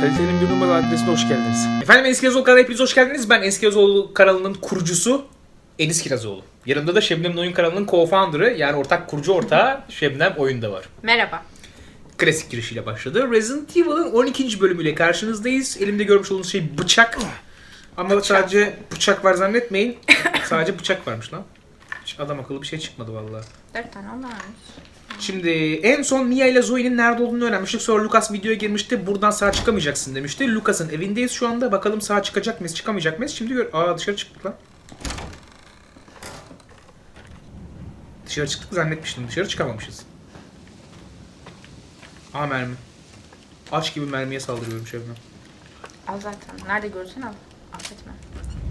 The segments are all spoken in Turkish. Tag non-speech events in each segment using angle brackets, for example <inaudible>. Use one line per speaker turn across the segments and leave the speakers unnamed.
Kalitenin bir numaralı adresine hoş geldiniz. Efendim Eski Yazoğlu kanalına hepiniz hoş geldiniz. Ben Eski Yazoğlu kanalının kurucusu Enis Kirazoğlu. Yanımda da Şebnem'in Oyun kanalının co-founder'ı yani ortak kurucu ortağı Şebnem Oyun'da var.
Merhaba.
Klasik girişiyle başladı. Resident Evil'ın 12. bölümüyle karşınızdayız. Elimde görmüş olduğunuz şey bıçak. Ama sadece bıçak var zannetmeyin. sadece bıçak varmış lan. Hiç adam akıllı bir şey çıkmadı vallahi.
Dört tane ondan varmış.
Şimdi en son Mia ile Zoe'nin nerede olduğunu öğrenmiştik. Sonra Lucas videoya girmişti. Buradan sağ çıkamayacaksın demişti. Lucas'ın evindeyiz şu anda. Bakalım sağ çıkacak mıyız, çıkamayacak mıyız? Şimdi gör. Aa dışarı çıktık lan. Dışarı çıktık zannetmiştim. Dışarı çıkamamışız. Aa mermi. Aç gibi mermiye saldırıyorum Şebnem.
Al zaten. Nerede görürsen al. Affetme.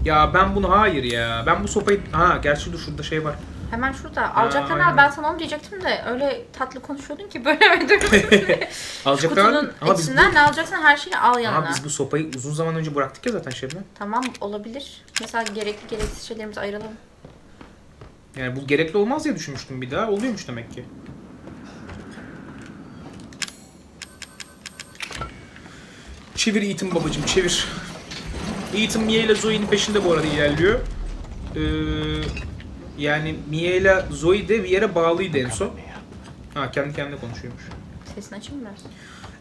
Ya ben bunu hayır ya. Ben bu sopayı... Ha gerçi dur şurada şey var.
Hemen şurada. Alacaksan
aynen.
al. Ben sana onu diyecektim de öyle tatlı konuşuyordun ki bölemedim. <laughs> <laughs>
Alacaklar
Kutunun
ama biz bu,
içinden ne alacaksan her şeyi al
ama
yanına.
biz bu sopayı uzun zaman önce bıraktık ya zaten Şebnem.
Tamam olabilir. Mesela gerekli gereksiz şeylerimizi ayıralım.
Yani bu gerekli olmaz diye düşünmüştüm bir daha. Oluyormuş demek ki. Çevir Ethan babacım çevir. Ethan Mia ile Zoe'nin peşinde bu arada ilerliyor. Ee, yani Mia ile Zoe de bir yere bağlıydı en son. Ha kendi kendine konuşuyormuş.
Sesini açayım mı biraz.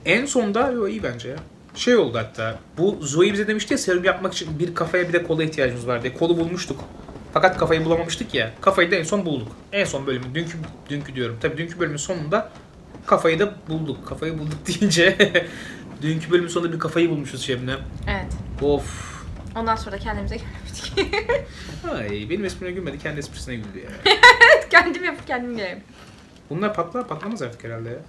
En sonda yo, iyi bence ya. Şey oldu hatta. Bu Zoe bize demişti ya serum yapmak için bir kafaya bir de kola ihtiyacımız var diye. Kolu bulmuştuk. Fakat kafayı bulamamıştık ya. Kafayı da en son bulduk. En son bölümü. Dünkü dünkü diyorum. Tabii dünkü bölümün sonunda kafayı da bulduk. Kafayı bulduk <laughs> deyince dünkü bölümün sonunda bir kafayı bulmuşuz Şebnem.
Evet.
Of.
Ondan sonra da kendimize gelemedik. <laughs>
Ay benim esprime gülmedi. Kendi esprisine güldü ya.
kendim yapıp kendim geleyim.
Bunlar patlar patlamaz artık herhalde ya.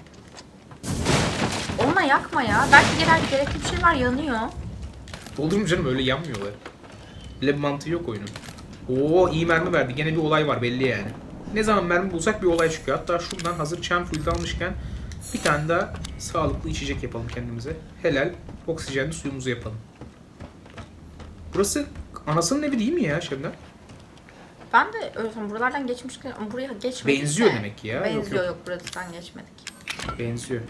Onunla yakma ya. Belki gerek, gerekli bir şey var yanıyor.
Olur mu canım öyle yanmıyorlar. Bile bir mantığı yok oyunun. Oo iyi mermi verdi. Gene bir olay var belli yani. Ne zaman mermi bulsak bir olay çıkıyor. Hatta şuradan hazır çam fluid almışken bir tane daha sağlıklı içecek yapalım kendimize. Helal oksijenli suyumuzu yapalım. Burası anasının evi değil mi ya Şebnem?
Ben de öyle sanırım. buralardan geçmişken ama buraya geçmedik
Benziyor
de.
demek ki ya. Yok,
Benziyor
yok.
yok, buradan geçmedik.
Benziyor.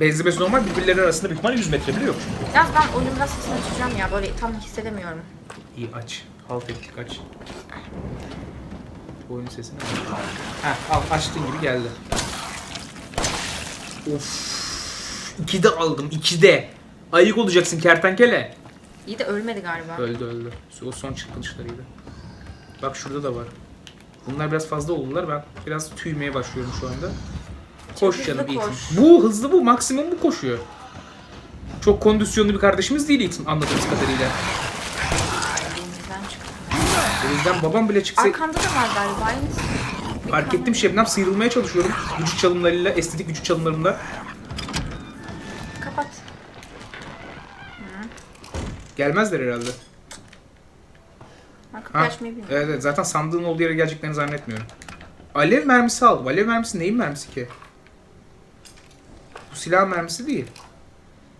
Benzemesi normal birbirleri arasında büyük ihtimalle 100 metre bile yok.
Yalnız ben oyunun biraz sesini açacağım ya. Böyle tam hissedemiyorum.
İyi aç. Halt ettik aç. Bu oyunun sesini aç. Heh, al açtığın gibi geldi. Of. İki de aldım. iki de. Ayık olacaksın kertenkele.
İyi de ölmedi galiba.
Öldü öldü. O son çırpınışlarıydı. Bak şurada da var. Bunlar biraz fazla oldular. Ben biraz tüymeye başlıyorum şu anda. Koş
hızlı
canım Ethan.
koş.
Bu hızlı bu. Maksimum bu koşuyor. Çok kondisyonlu bir kardeşimiz değil Ethan anladığımız kadarıyla. O yüzden babam bile çıksa...
Arkanda da var galiba aynısı.
Fark ettim Şebnem sıyrılmaya çalışıyorum. Vücut çalımlarıyla, estetik vücut çalımlarında. Gelmezler herhalde.
Ben kapıyı
Ha,
açmayı bilmiyorum.
evet, evet, zaten sandığın olduğu yere geleceklerini zannetmiyorum. Alev mermisi aldım. Alev mermisi neyin mermisi ki? Bu silah mermisi değil.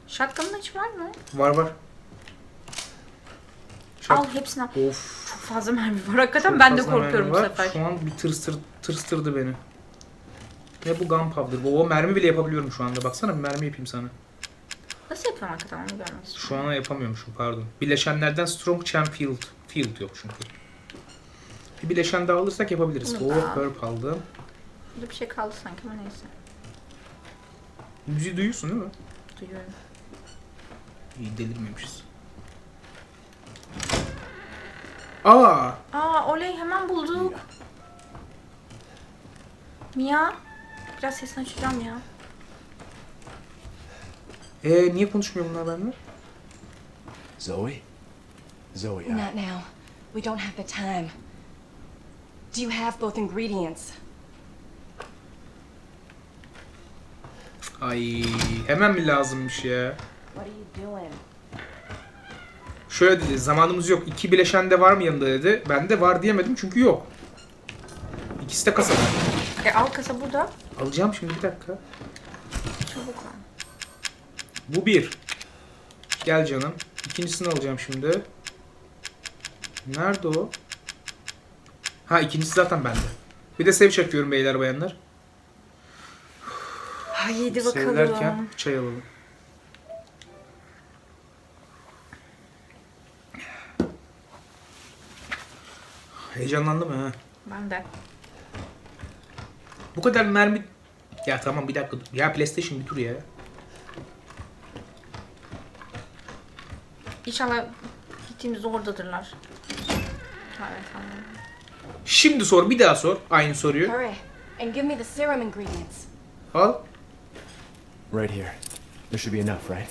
Shotgun'ın hiç var mı?
Var var. Şak-
Al hepsini al.
Of.
Çok fazla mermi var. Hakikaten
çok
ben de
fazla mermi
korkuyorum bu
var.
sefer.
Şu an bir tırstır, tırstırdı beni. Ne bu gunpowder? Bu o mermi bile yapabiliyorum şu anda. Baksana bir mermi yapayım sana.
Nasıl yapıyorum hakikaten onu istiyorum.
Şu an yapamıyormuşum pardon. Bileşenlerden Strong Champ Field. Field yok çünkü. Bir bileşen daha alırsak yapabiliriz.
Bunu da al.
aldım.
Burada bir şey kaldı sanki ama neyse.
Müziği duyuyorsun değil mi?
Duyuyorum.
İyi delirmemişiz. Aa!
Aa oley hemen bulduk. Mia. Biraz sesini açacağım ya.
Ee, niye konuşmuyor bunlar benimle?
Zoe? Zoe, I,
Not now. We don't have the time. Do you have both ingredients?
Ay, hemen mi lazımmış ya?
What are you doing?
Şöyle dedi, zamanımız yok. İki bileşen de var mı yanında dedi. Ben de var diyemedim çünkü yok. İkisi de kasada.
E al kasa burada.
Alacağım şimdi bir dakika.
Çabuk al.
Bu bir. Gel canım. İkincisini alacağım şimdi. Nerede o? Ha ikincisi zaten bende. Bir de sev çakıyorum beyler bayanlar. Haydi
bakalım.
Sevlerken çay alalım. Heyecanlandım ha.
Ben de.
Bu kadar mermi... Ya tamam bir dakika. Ya PlayStation bir tur ya.
İnşallah gittiğimizde oradadırlar. Evet.
Şimdi sor bir daha sor. Aynı soruyu.
Hurry and give me the serum ingredients.
Al.
Right here. There should be enough, right?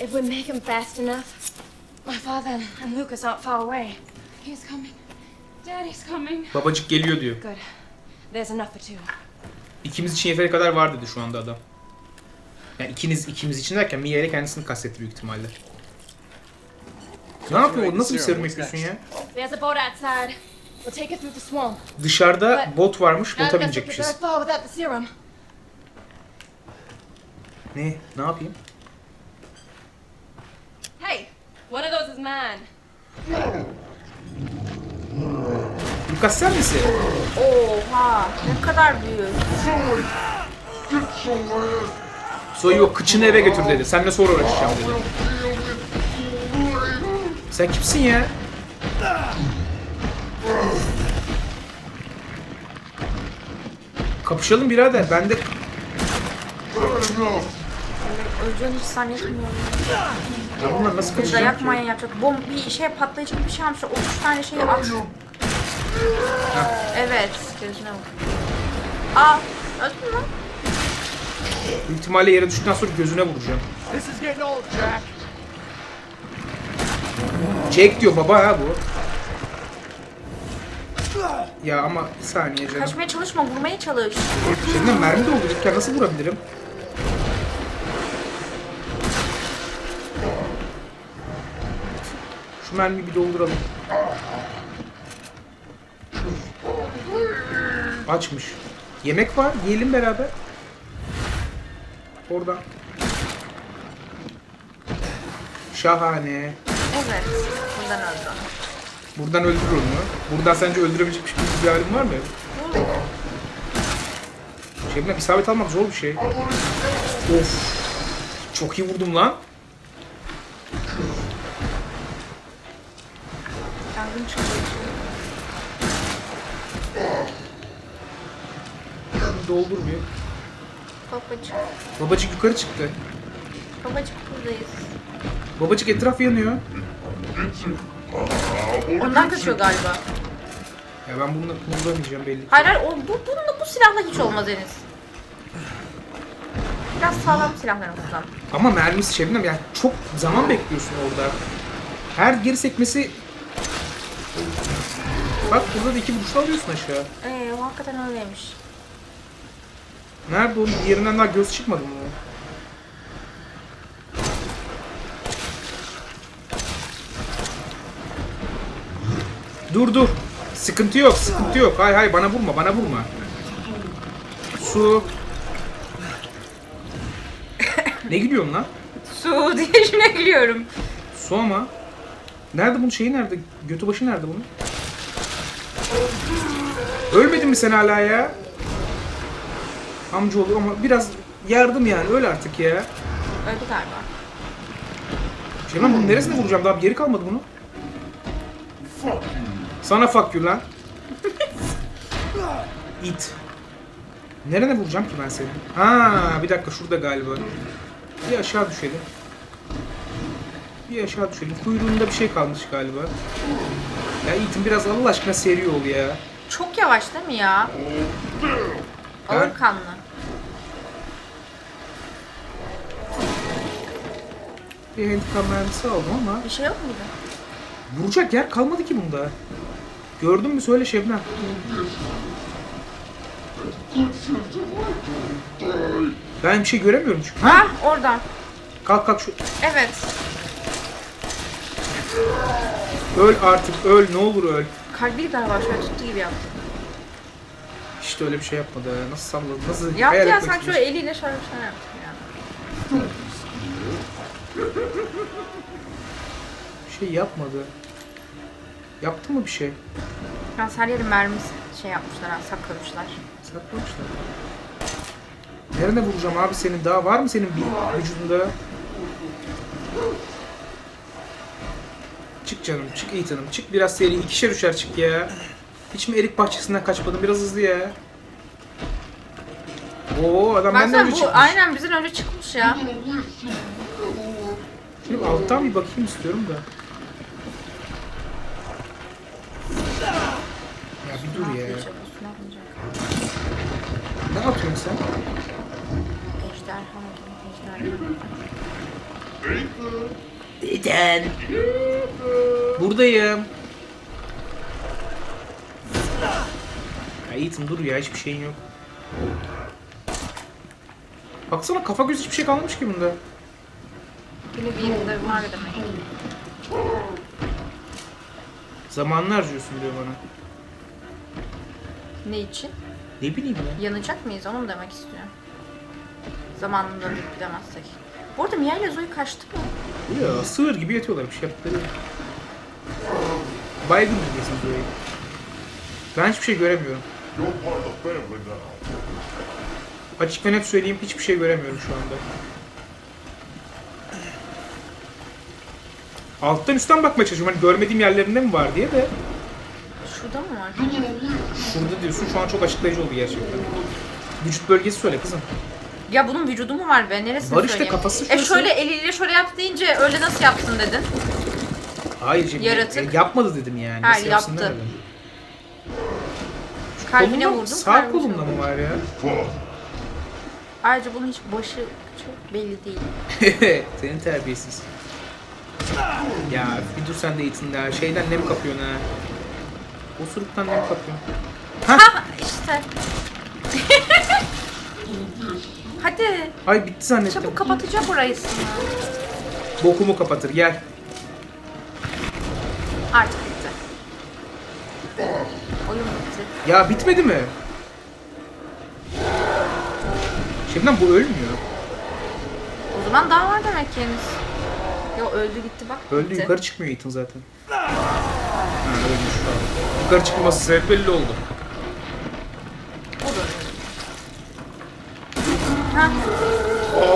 If we make him fast enough, my father and Lucas aren't far away.
He's coming. Daddy's coming.
Babacık geliyor diyor.
Good. There's enough for two.
İkimiz için yeteri kadar var dedi şu anda adam. Yani ikiniz ikimiz için derken Mia ile kendisini kastetti büyük ihtimalle. Ne yapıyor? o? Nasıl bir serum yapıyorsun ya?
There's a boat outside. We'll take it through the swamp.
Dışarıda bot varmış, bota binecekmişiz.
very far without the serum.
Ne? Ne yapayım?
Hey, one of those is mine.
Lucas sen misin?
Oha ne kadar büyük.
Zoe o kıçını eve götür dedi. Seninle sonra uğraşacağım dedi. Sen kimsin ya? Kapışalım birader. Ben de
Öleceğini hiç zannetmiyorum.
ya bunlar nasıl
Bir
kaçacağım
dayak
ki?
manyağı yapacak. Bom bir şey patlayıcı bir şey almışlar. 30 tane şeyi at. Evet. Gözüne bak. Aa. Öldün mü?
Büyük ihtimalle yere düştükten sonra gözüne vuracağım.
This is getting old, Jack.
Jack diyor baba ha bu. Ya ama bir saniye canım.
Kaçmaya çalışma. Vurmaya çalış.
Şimdi mermi doldurduk nasıl vurabilirim? Şu mermiyi bir dolduralım. Açmış. Yemek var. Yiyelim beraber. Oradan. Şahane.
Evet. Buradan öldü.
Buradan öldürür onu. Buradan sence öldürebilecek bir halim var mı? Şebnem isabet almak zor bir şey. Of. Çok iyi vurdum lan.
Yangın çıkıyor.
Doldur bir.
Babacık.
Babacık yukarı çıktı.
Babacık buradayız.
Babacık etraf yanıyor.
Ondan kaçıyor galiba.
Ya ben bununla kullanamayacağım belli ki.
Hayır hayır. O, bu, bununla bu silahla hiç olmaz Enes. Biraz sağlam silahlar kullan.
Ama mermisi Şebnem yani çok zaman bekliyorsun orada. Her geri sekmesi... Bak burada da iki vuruşla alıyorsun aşağı.
Ee, o hakikaten öyleymiş.
Nerede onun? Diğerinden daha göz çıkmadı mı? Dur dur. Sıkıntı yok, sıkıntı yok. Hay hay bana vurma, bana vurma. Su. ne gülüyorsun lan?
Su diye şuna gülüyorum.
Su ama. Nerede bunun şeyi nerede? Götü başı nerede bunun? Ölmedin mi sen hala ya? Amcaoğlu ama biraz yardım yani öl artık ya.
Öldü galiba.
Şey lan bunun neresine vuracağım daha bir yeri kalmadı bunun. Sana fuck you lan. It. Nerene vuracağım ki ben seni? Ha bir dakika şurada galiba. Bir aşağı düşelim. Bir aşağı düşelim. Kuyruğunda bir şey kalmış galiba. Ya Ethan biraz Allah aşkına seri ol ya.
Çok yavaş değil mi ya? Ağır kanlı.
Bir handicap mermisi aldım ama
Bir şey yok muydu?
Vuracak yer kalmadı ki bunda. Gördün mü söyle Şebnem. Ben bir şey göremiyorum çünkü. Ha?
Oradan.
Kalk kalk şu.
Evet.
Öl artık öl ne olur öl.
Kalbi galiba şöyle tuttu gibi yaptı.
İşte öyle bir şey yapmadı. Nasıl salladı? Nasıl
Yaptı ya sanki şöyle eliyle şöyle bir şey yaptı
şey yapmadı. Yaptı mı bir şey?
Yalnız her yeri mermi şey yapmışlar ha, saklamışlar.
Saklamışlar. Nerene vuracağım abi senin? Daha var mı senin bir vücudunda? Çık canım, çık Ethan'ım. Çık biraz seri. ikişer üçer çık ya. Hiç mi erik bahçesinden kaçmadın? Biraz hızlı ya. Oo adam benden
Baksana
önce
bu
çıkmış.
aynen bizden önce çıkmış ya.
Şimdi alttan bir bakayım istiyorum da. Dur ya.
Ne
yapıyorsun sen?
Ejderha ejderha.
Neden? Buradayım. Ya Ethan dur ya hiçbir şeyin yok. Baksana kafa göz hiçbir şey kalmamış ki bunda. Zamanını harcıyorsun diyor bana.
Ne için?
Ne bileyim ya.
Yanacak mıyız onu mu demek istiyor? Zamanında bilemezsek. Bu arada Mia ile Zoe kaçtı mı?
Ya sığır gibi yatıyorlar bir şey yaptıkları. Baygın diyorsun böyle. Ben hiçbir şey göremiyorum. Açık ve net söyleyeyim hiçbir şey göremiyorum şu anda. Alttan üstten bakmaya çalışıyorum. Hani görmediğim yerlerinde mi var diye de.
Şurada mı var?
Şurada diyorsun şu an çok açıklayıcı oldu gerçekten. Vücut bölgesi söyle kızım.
Ya bunun vücudu mu var be? Neresini
Var işte,
söyleyeyim?
kafası
E
şurası.
şöyle eliyle şöyle yaptı deyince öyle nasıl yapsın dedin?
Hayır şimdi
Yaratık.
e, yapmadı dedim yani.
Hayır,
Nasıl yapsın
yaptı.
demedim.
Kalbine
Kolunda-
vurdum.
Sağ
kalbine
kolumda
vurdum.
mı var ya?
Ayrıca bunun hiç başı çok belli değil. <laughs>
Senin terbiyesiz. Ya bir dur sen de eğitin ya. Şeyden nem kapıyorsun ha. Osuruktan nem kapıyorsun.
Ha işte. <laughs> Hadi
Ay bitti zannettim.
çabuk kapatacak orayısını.
Bokumu kapatır gel.
Artık bitti. Oyun bitti.
Ya bitmedi mi? Şimdiden bu ölmüyor.
O zaman daha var demek ki henüz. Yo öldü gitti bak.
Öldü
gitti.
yukarı çıkmıyor Ethan zaten. Yukarı çıkması sebep belli oldu.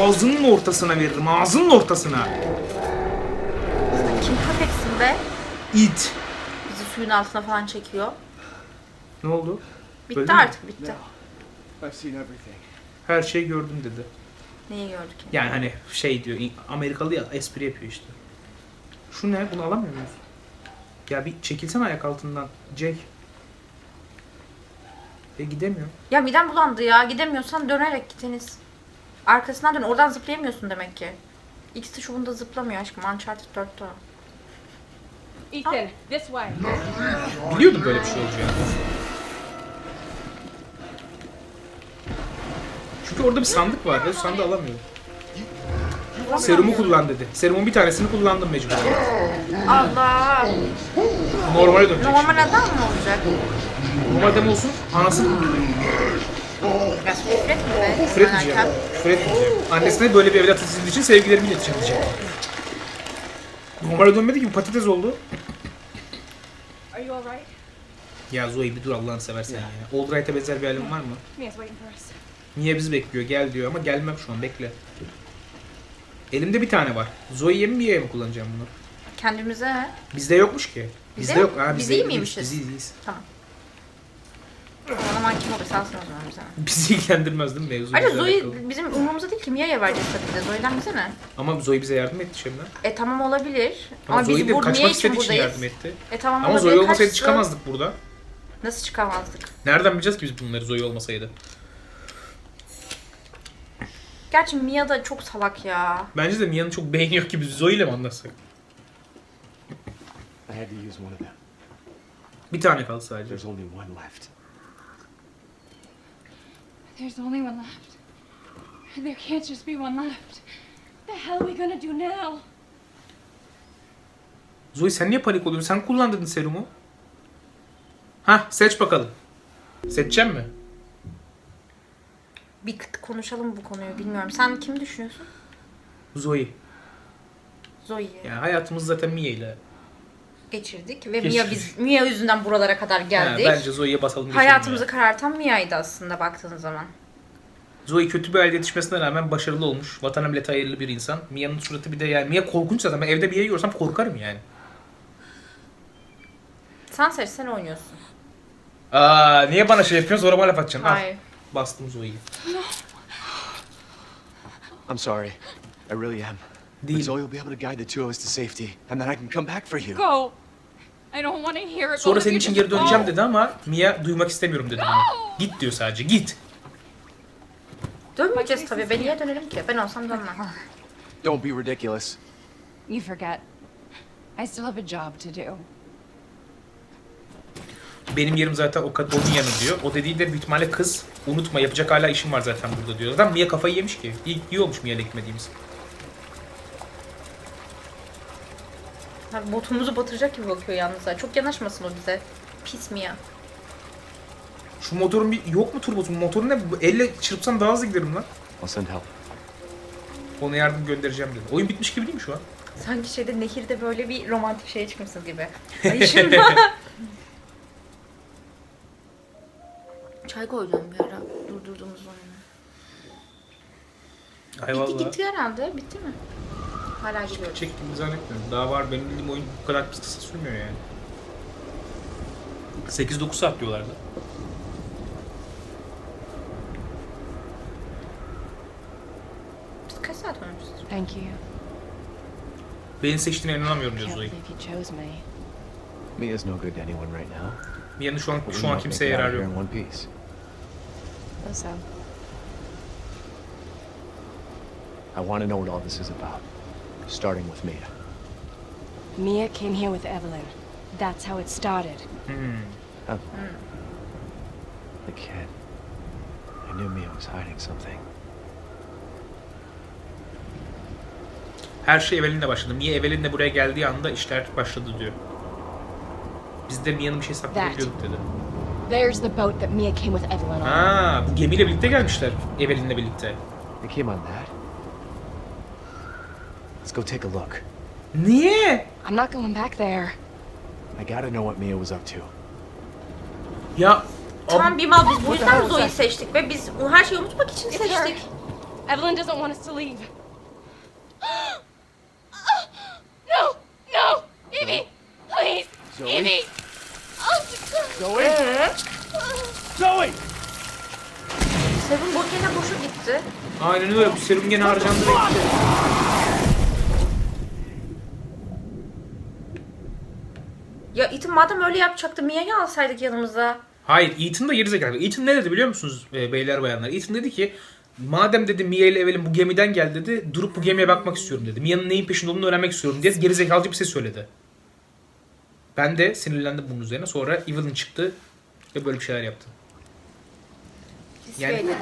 Ağzının ortasına veririm. Ağzının ortasına.
kim köpeksin be?
İt.
Bizi suyun altına falan çekiyor.
Ne oldu?
Bitti
Öldü mü?
artık bitti.
I've seen everything.
Her şeyi gördüm dedi.
Neyi gördük?
Yani hani şey diyor Amerikalı ya espri yapıyor işte. Şu ne? Bunu alamıyor muyuz? Ya bir çekilsene ayak altından. Jake. E gidemiyor.
Ya midem bulandı ya. Gidemiyorsan dönerek gitiniz. Arkasından dön. Oradan zıplayamıyorsun demek ki. X tuşunda zıplamıyor aşkım. Uncharted 4'te. o.
Ethan, this way.
Biliyordum böyle bir şey olacağını. Çünkü orada bir sandık var ve sandığı alamıyorum. Serumu kullan dedi. Serumun bir tanesini kullandım mecbur.
Allah!
Normale dönecek.
Normal adam mı olacak?
Normal adam olsun. Anasını
Ya küfür etme be.
küfür etmeyeceğim. Küfür etmeyeceğim. Annesine böyle bir evlat yetiştirdiği için sevgilerimi ileteceğim diyecek. Normale dönmedi ki patates oldu.
Are you alright?
Ya Zoe bir dur Allah'ını seversen ya. Old Right'a benzer bir halin var mı?
Mia's waiting for us.
Niye bizi bekliyor gel diyor ama gelmem şu an bekle. Elimde bir tane var. Zoe'ye mi Mia'ya mı kullanacağım bunu?
Kendimize?
Bizde yokmuş ki.
Bizde
Bizde
yok.
Ha,
Biz
bizde
iyi miymişiz?
Biz iyiyiz.
Tamam. O zaman kim olursa alsın o zaman bize. <laughs>
Bizi ilgilendirmez değil mi mevzu?
Ayrıca
bizle
Zoe
alakalı.
bizim umurumuzda değil ki Mia'ya vereceğiz tabii de. Zoe'den bize ne?
Ama Zoe bize yardım etti şimdi.
E tamam olabilir.
Ama,
Ama,
Zoe
biz
de
bu
kaçmak
için
istediği için
buradayız.
yardım etti.
E tamam
Ama
olabilir.
Zoe olmasaydı
kaçsın.
çıkamazdık burada.
Nasıl çıkamazdık?
Nereden bileceğiz ki biz bunları Zoe olmasaydı?
Gerçi Mia da çok salak ya.
Bence de Mia'nın çok beyni yok gibi Zoe ile mi anlatsak?
I had to use one of them.
Bir tane kaldı sadece.
There's only one left.
There's only one left. There can't just be one left. The hell are we gonna do now?
Zoe sen niye panik oluyorsun? Sen kullandın serumu. Hah seç bakalım. Seçeceğim mi?
Bir konuşalım bu konuyu bilmiyorum. Sen kim düşünüyorsun?
Zoe.
Zoe'yi
Yani hayatımız zaten Mia ile.
geçirdik ve
Geçirdik.
Mia biz Mia yüzünden buralara kadar
Ha,
geldik.
bence Zoe'ye basalım geçelim
Hayatımızı
ya.
karartan Mia'ydı aslında baktığın zaman.
Zoe kötü bir aile yetişmesine rağmen başarılı olmuş. Vatana millete hayırlı bir insan. Mia'nın suratı bir de yani Mia korkunç zaten. Ben evde Mia'yı görsem korkarım yani.
Sen seç sen oynuyorsun.
Aa niye bana şey yapıyorsun? Bana laf atacaksın. Al.
Hayır.
Bastım Zoe'yi. <laughs>
I'm sorry. I really am. But
Değil.
Zoe will be able to guide the two of us to safety, and then I can come back for you.
Go. I don't want to hear it.
Sonra senin için geri döneceğim dedi ama Mia duymak istemiyorum dedi bana. Git diyor sadece git.
Dönmeyeceğiz tabii. Ben niye dönerim ki? Ben olsam dönmem.
Don't be ridiculous.
You forget. I still have a job to do.
Benim yerim zaten o kadar onun yanı diyor. O dediği de büyük ihtimalle kız. Unutma yapacak hala işim var zaten burada diyor. Zaten Mia kafayı yemiş ki. İyi, iyi olmuş Mia'yla gitmediğimiz.
Abi botumuzu batıracak gibi bakıyor yalnız. ha. Çok yanaşmasın o bize. Pis mi ya?
Şu motorun bir yok mu turbosu? Motoru ne? Bu Elle çırpsam daha hızlı giderim lan.
I'll send help.
Ona yardım göndereceğim dedi. Oyun bitmiş gibi değil mi şu an?
Sanki şeyde nehirde böyle bir romantik şeye çıkmışsınız gibi. <laughs> Ay şimdi. <laughs> Çay koyacağım bir ara durdurduğumuz oyunu.
Ay
Bitti
vallahi.
gitti herhalde. Bitti mi? Hala gidiyoruz.
Çektiğimi zannetmiyorum. Daha var. Benim bildiğim oyun bu kadar kısa sürmüyor yani. 8-9 saat diyorlardı.
Biz kaç saat oynamışız?
Thank you.
Beni seçtiğine inanamıyorum diyor Zoe.
Mia's no good to anyone right now.
Mia'nın şu an, şu an kimseye
it out
yarar
of here
yok.
İn one piece.
So,
I want to know what all this is about. Starting with Mia.
Mia came here with Evelyn. That's how it started.
Hmm.
The kid. I knew Mia was hiding something.
Her şey Evelyn'le başladı. Mia Evelyn'le buraya geldiği anda işler başladı diyor. Biz de Mia'nın bir şey saklayabiliyorduk dedi.
There's the boat that Mia came with Evelyn on.
Ha, bu gemiyle birlikte gelmişler. Evelyn'le birlikte.
They came on that. Let's go take a look.
Niye?
I'm not going back there.
I gotta know what Mia was up to.
Ya
Tamam bir mal biz bu yüzden Zoe'yi seçtik ve biz her şeyi unutmak için
It's her.
seçtik.
Evelyn doesn't want us to leave.
Aynen öyle. Bu serum gene harcandı.
Ya Ethan madem öyle yapacaktı Mia'yı alsaydık yanımıza.
Hayır, Ethan da gerizekalı. Ethan ne dedi biliyor musunuz e, beyler bayanlar? Ethan dedi ki madem dedi Mia ile Evelyn bu gemiden geldi dedi. Durup bu gemiye bakmak istiyorum dedi. Mia'nın neyin peşinde olduğunu öğrenmek istiyorum diye gerizekalıcı bir şey söyledi. Ben de sinirlendim bunun üzerine. Sonra Evelyn çıktı ve böyle bir şeyler yaptı. Yani-
Yani... dedi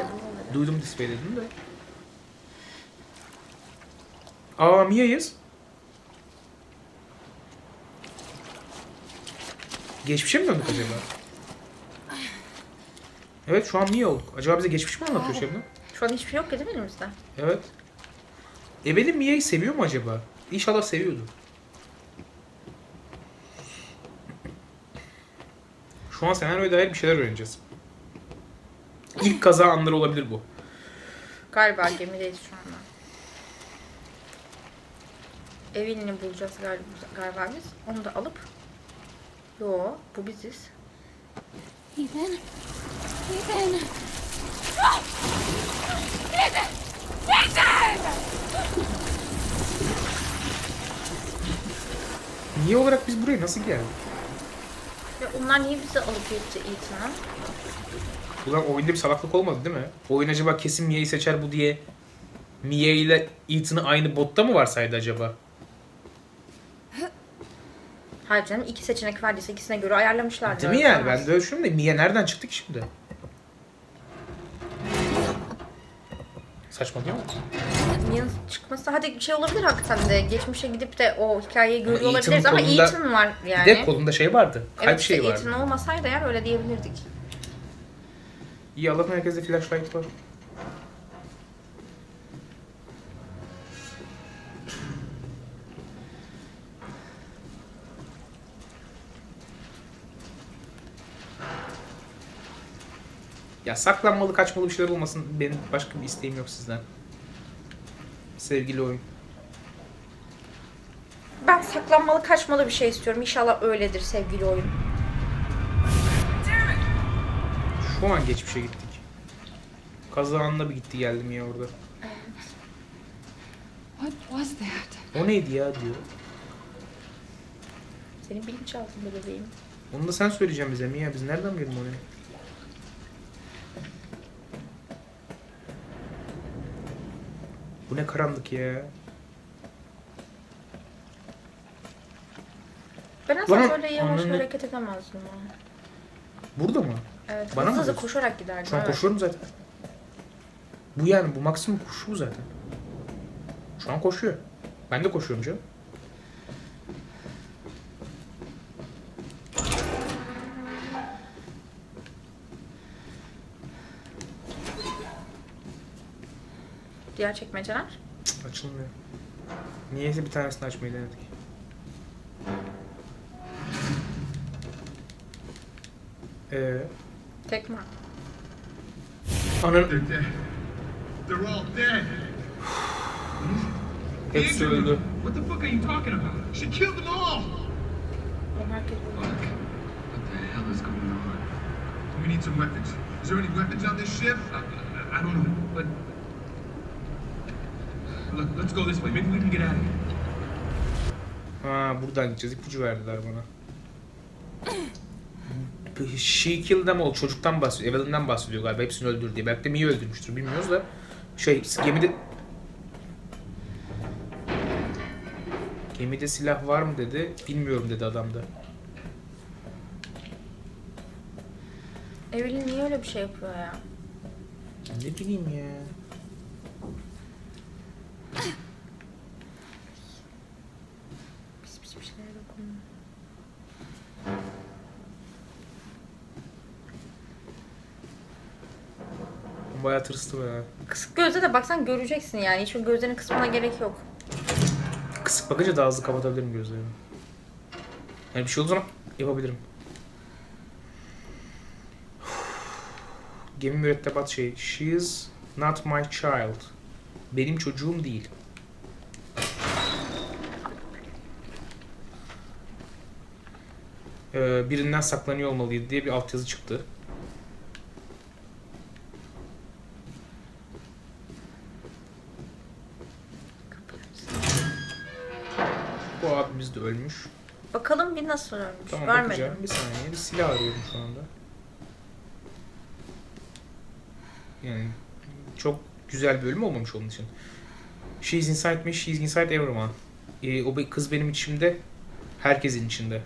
bu.
Duydum display dedim de. Aa Mia'yız. Geçmişe mi döndük acaba? Evet şu an Mia olduk. Acaba bize geçmiş mi anlatıyor Şebnem?
Şu an hiçbir şey yok ki değil mi elimizde?
Evet. Evelyn Mia'yı seviyor mu acaba? İnşallah seviyordu. Şu an senaryoya dair bir şeyler öğreneceğiz. İlk kaza anları olabilir bu.
Galiba gemideyiz şu anda. Evelyn'i bulacağız galiba, galiba biz. Onu da alıp... Yo, bu biziz.
Ethan. Ethan.
Niye olarak biz buraya nasıl geldik?
Ya onlar niye bizi alıp gitti Ethan'a?
Ulan oyunda bir salaklık olmadı değil mi? Oyun acaba kesin Mia'yı seçer bu diye Mia ile Ethan'ı aynı botta mı varsaydı acaba?
Hayır canım iki seçenek verdiyse ikisine göre ayarlamışlar.
Değil mi yani? Ben de öyle düşünüyorum da Mia nereden çıktı ki şimdi? Saçmalıyor mu?
Mia'nın çıkması hadi bir şey olabilir hakikaten de. Geçmişe gidip de o hikayeyi görüyor
Ethan'ın
olabiliriz ama
kolunda-
Ethan var yani.
Bir de kolunda şey vardı. Kalp
evet işte
şeyi vardı.
Ethan olmasaydı eğer öyle diyebilirdik.
İyi Allah'ın herkeste flashlight var. Ya saklanmalı kaçmalı bir şeyler olmasın. Benim başka bir isteğim yok sizden. Sevgili oyun.
Ben saklanmalı kaçmalı bir şey istiyorum. İnşallah öyledir sevgili oyun.
Şu an geçmişe gittik. Kaza anına bir gitti geldim ya orada.
What was that?
O neydi ya diyor.
Senin bilinçaltında bebeğim.
Onu da sen söyleyeceksin bize Mia. Biz nereden bilelim onu? Bu ne karanlık ya.
Ben aslında
Lan,
böyle yavaş
ananı-
hareket edemezdim. ha.
Burada mı?
Evet.
Bana mı
hızlı hızlı
diyorsun?
koşarak giderdim.
Şu an
evet.
koşuyorum zaten. Bu yani bu maksimum koşu bu zaten. Şu an koşuyor. Ben de koşuyorum canım.
Diğer çekmeceler.
Açılmıyor. Niyeyse bir tanesini açmayı denedik. Ee.
They're all dead.
hepsi öldü.
What the fuck are you talking about? She killed them all. What the hell is going on? We need some weapons. Is there any weapons on this ship? I, I, I don't know, but... Look, let's go this way. Maybe we can get out of here.
Ha buradan gideceğiz. İpucu verdiler bana. She killed them all. Çocuktan bahsediyor. Evelyn'den bahsediyor galiba. Hepsini öldür diye. Belki de Mia'yı öldürmüştür. Bilmiyoruz da. Şey gemide... Gemide silah var mı dedi. Bilmiyorum dedi adam da.
Evelyn niye öyle bir şey yapıyor ya?
Ne bileyim ya.
Pis pis bir şeyler dokunuyor.
Bayağı tırstı be.
Kısık gözle de baksan göreceksin yani. Hiç o gözlerini kısmana gerek yok.
Kısık bakınca daha hızlı kapatabilirim gözlerimi. Yani bir şey olduğu zaman yapabilirim. <sighs> Gemi mürettebat şey. She is not my child. Benim çocuğum değil. Ee, birinden saklanıyor olmalıydı diye bir altyazı çıktı. Bu abimiz de ölmüş.
Bakalım bir nasıl ölmüş.
Tamam
Görmedim.
bakacağım. Bir saniye. Bir silah arıyorum şu anda. Yani çok güzel bir ölüm olmamış onun için. She's inside me, she's inside everyone. Ee, o kız benim içimde, herkesin içinde.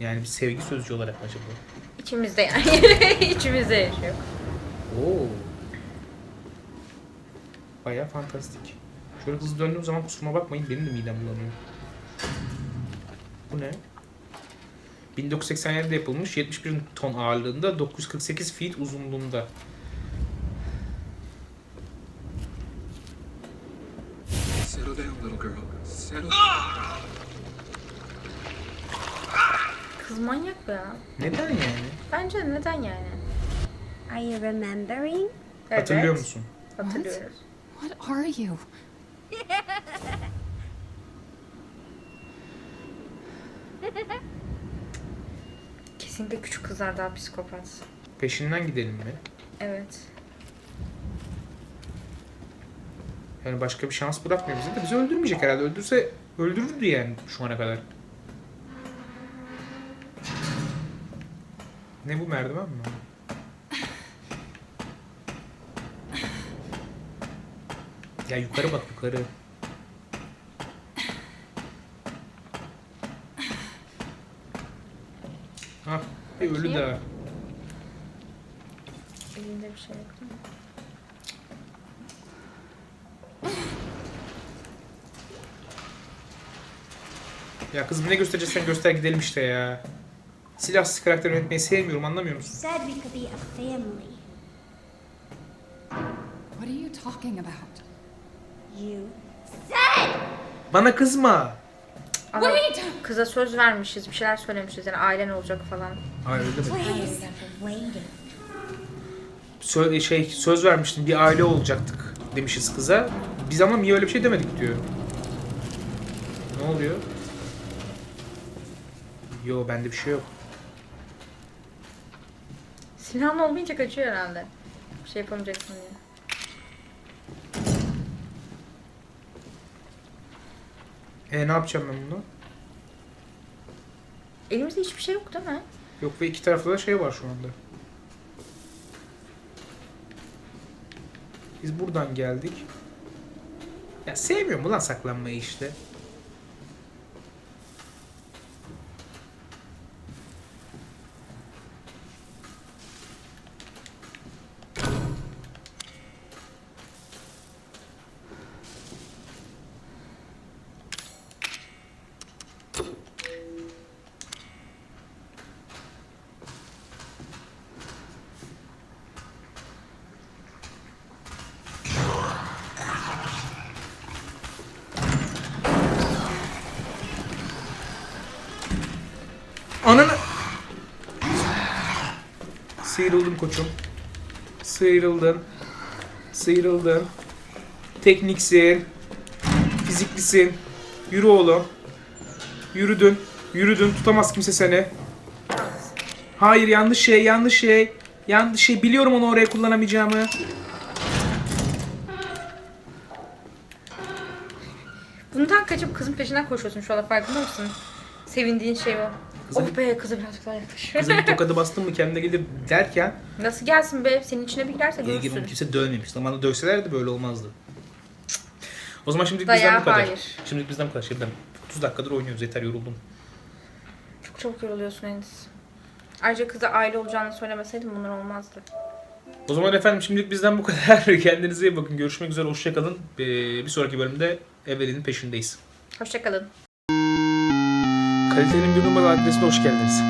Yani bir sevgi sözcüğü olarak mı acaba?
İçimizde yani. <laughs> İçimizde yaşıyor.
Oo. Baya fantastik. Şöyle hızlı döndüğüm zaman kusuruma bakmayın benim de midem bulanıyor. Bu ne? 1987'de yapılmış 71 ton ağırlığında 948 feet uzunluğunda.
Settle down, little girl. Settle
Kız manyak ya.
Neden yani?
Bence de neden yani?
Are you remembering?
Evet.
Hatırlıyor musun?
Hatırlıyoruz.
What are you? <laughs>
Kesinlikle küçük kızlar daha psikopat.
Peşinden gidelim mi?
Evet.
Yani başka bir şans bırakmıyor bize de bizi öldürmeyecek herhalde. Öldürse öldürürdü yani şu ana kadar. Ne bu merdiven mi? Ya yukarı bak yukarı. Ha, bir ölü
Bakayım.
daha.
Elinde bir şey yok değil mi?
Ya kızım ne göstereceksen göster gidelim işte ya. Silahsız karakter yönetmeyi sevmiyorum anlamıyor musun?
Said we could be a family.
What are you talking about?
You
Bana kızma.
Ama
Wait!
kıza söz vermişiz, bir şeyler söylemişiz yani ailen olacak falan.
Hayır öyle deme.
please waiting.
Sö- şey söz vermiştim bir aile olacaktık demişiz kıza. Biz ama niye öyle bir şey demedik diyor. Ne oluyor? Yo bende bir şey yok.
Silahın olmayınca kaçıyor herhalde. Bir şey yapamayacaksın diye.
E ne yapacağım ben bunu?
Elimizde hiçbir şey yok değil mi?
Yok ve iki tarafta da şey var şu anda. Biz buradan geldik. Ya sevmiyorum ulan saklanmayı işte. Koçum. Sıyrıldın. Sıyrıldın. Tekniksin. Fiziklisin. Yürü oğlum. Yürüdün. Yürüdün. Tutamaz kimse seni. Hayır yanlış şey, yanlış şey. Yanlış şey. Biliyorum onu oraya kullanamayacağımı.
Bundan kaçıp kızın peşinden koşuyorsun şu anda farkında mısın? Sevindiğin şey o.
Kızım-
Of be kıza birazcık daha yaklaş.
Kıza bir <laughs> tokadı bastın mı kendine gelir derken
Nasıl gelsin be? Senin içine bir girerse
ilgili
görürsün.
kimse dövmemiş. Zamanında dövselerdi böyle olmazdı. O zaman şimdilik
Dayağı
bizden bu kadar.
hayır.
Şimdilik bizden bu kadar. Şimdiden 30 dakikadır oynuyoruz. Yeter yoruldum.
Çok çabuk yoruluyorsun Enis. Ayrıca kıza aile olacağını söylemeseydim bunlar olmazdı.
O zaman efendim şimdilik bizden bu kadar. <laughs> Kendinize iyi bakın. Görüşmek üzere. Hoşçakalın. Ee, bir sonraki bölümde Evelyn'in peşindeyiz.
Hoşçakalın.
Kalitenin bir numaralı adresine hoş geldiniz.